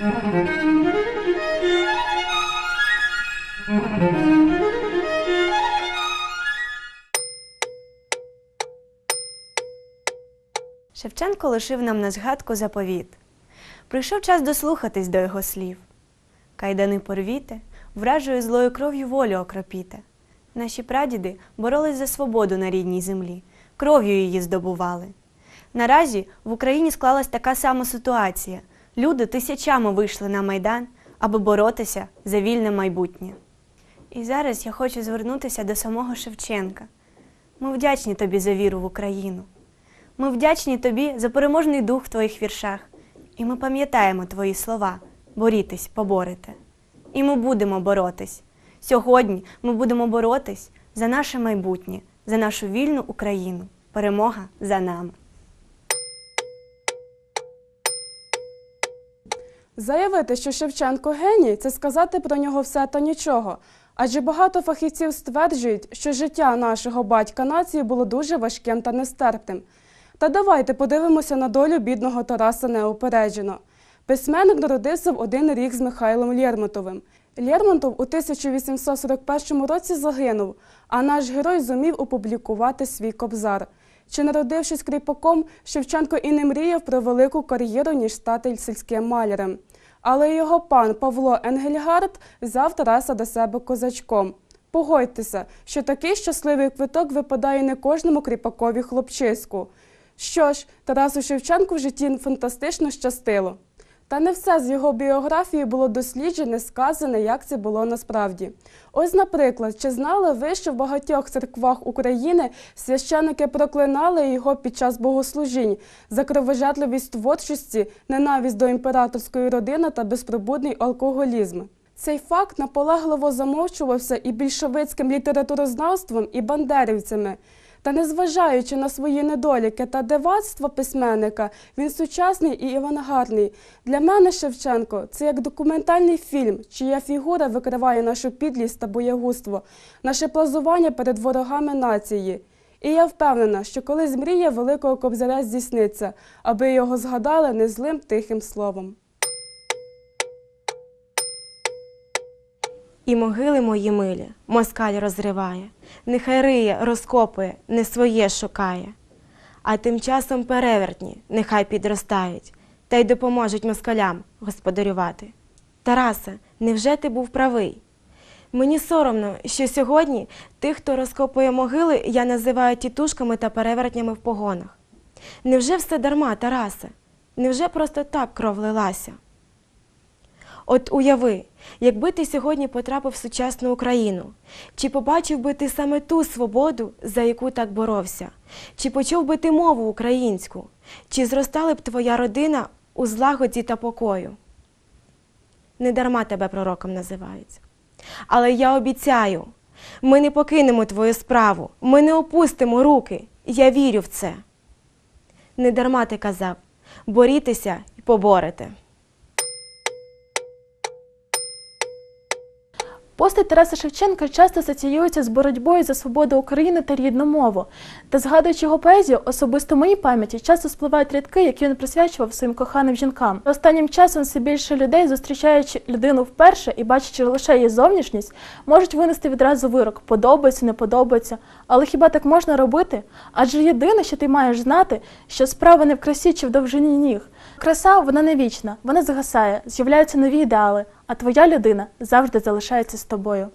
Шевченко лишив нам на згадку заповіт. Прийшов час дослухатись до його слів. Кайдани порвіте, вражою злою кров'ю волю окропіте. Наші прадіди боролись за свободу на рідній землі, кров'ю її здобували. Наразі в Україні склалась така сама ситуація. Люди тисячами вийшли на майдан, аби боротися за вільне майбутнє. І зараз я хочу звернутися до самого Шевченка. Ми вдячні тобі за віру в Україну. Ми вдячні тобі за переможний дух в твоїх віршах, і ми пам'ятаємо твої слова борітесь, поборете. І ми будемо боротись. Сьогодні ми будемо боротись за наше майбутнє, за нашу вільну Україну. Перемога за нами. Заявити, що Шевченко геній, це сказати про нього все та нічого. Адже багато фахівців стверджують, що життя нашого батька нації було дуже важким та нестерпним. Та давайте подивимося на долю бідного Тараса неупереджено. Письменник народився в один рік з Михайлом Лєрмонтовим. Лєрмонтов у 1841 році загинув, а наш герой зумів опублікувати свій кобзар. Чи народившись кріпаком, Шевченко і не мріяв про велику кар'єру, ніж стати сільським малярем. Але його пан Павло Енгельгард взяв Тараса до себе козачком. Погодьтеся, що такий щасливий квиток випадає не кожному кріпакові хлопчиську. Що ж, Тарасу Шевченку в житті фантастично щастило. Та не все з його біографії було досліджене, сказане, як це було насправді. Ось, наприклад, чи знали ви, що в багатьох церквах України священики проклинали його під час богослужінь за кровожадливість творчості, ненависть до імператорської родини та безпробудний алкоголізм. Цей факт наполегливо замовчувався і більшовицьким літературознавством, і бандерівцями. Та незважаючи на свої недоліки та дивацтво письменника, він сучасний і авангардний. Для мене Шевченко це як документальний фільм, чия фігура викриває нашу підлість та боягузтво, наше плазування перед ворогами нації. І я впевнена, що колись мрія великого кобзаря здійсниться, аби його згадали незлим тихим словом. І могили мої милі москаль розриває, нехай риє, розкопує, не своє шукає. А тим часом перевертні нехай підростають, та й допоможуть москалям господарювати. Тарасе, невже ти був правий? Мені соромно, що сьогодні тих, хто розкопує могили, я називаю тітушками та перевертнями в погонах. Невже все дарма, Тарасе? Невже просто так кров лилася? От уяви, якби ти сьогодні потрапив в сучасну Україну, чи побачив би ти саме ту свободу, за яку так боровся, чи почув би ти мову українську, чи зростала б твоя родина у злагоді та покою? Недарма тебе пророком називають. Але я обіцяю, ми не покинемо твою справу, ми не опустимо руки. Я вірю в це. Недарма ти казав, борітеся і поборете. Постать Тараса Шевченка часто асоціюється з боротьбою за свободу України та рідну мову. Та згадуючи його поезію, особисто в моїй пам'яті часто спливають рядки, які він присвячував своїм коханим жінкам. Останнім часом все більше людей, зустрічаючи людину вперше і бачачи лише її зовнішність, можуть винести відразу вирок подобається, не подобається. Але хіба так можна робити? Адже єдине, що ти маєш знати, що справа не в красі чи в довжині ніг. Краса вона не вічна, вона згасає, з'являються нові ідеали, а твоя людина завжди залишається з тобою.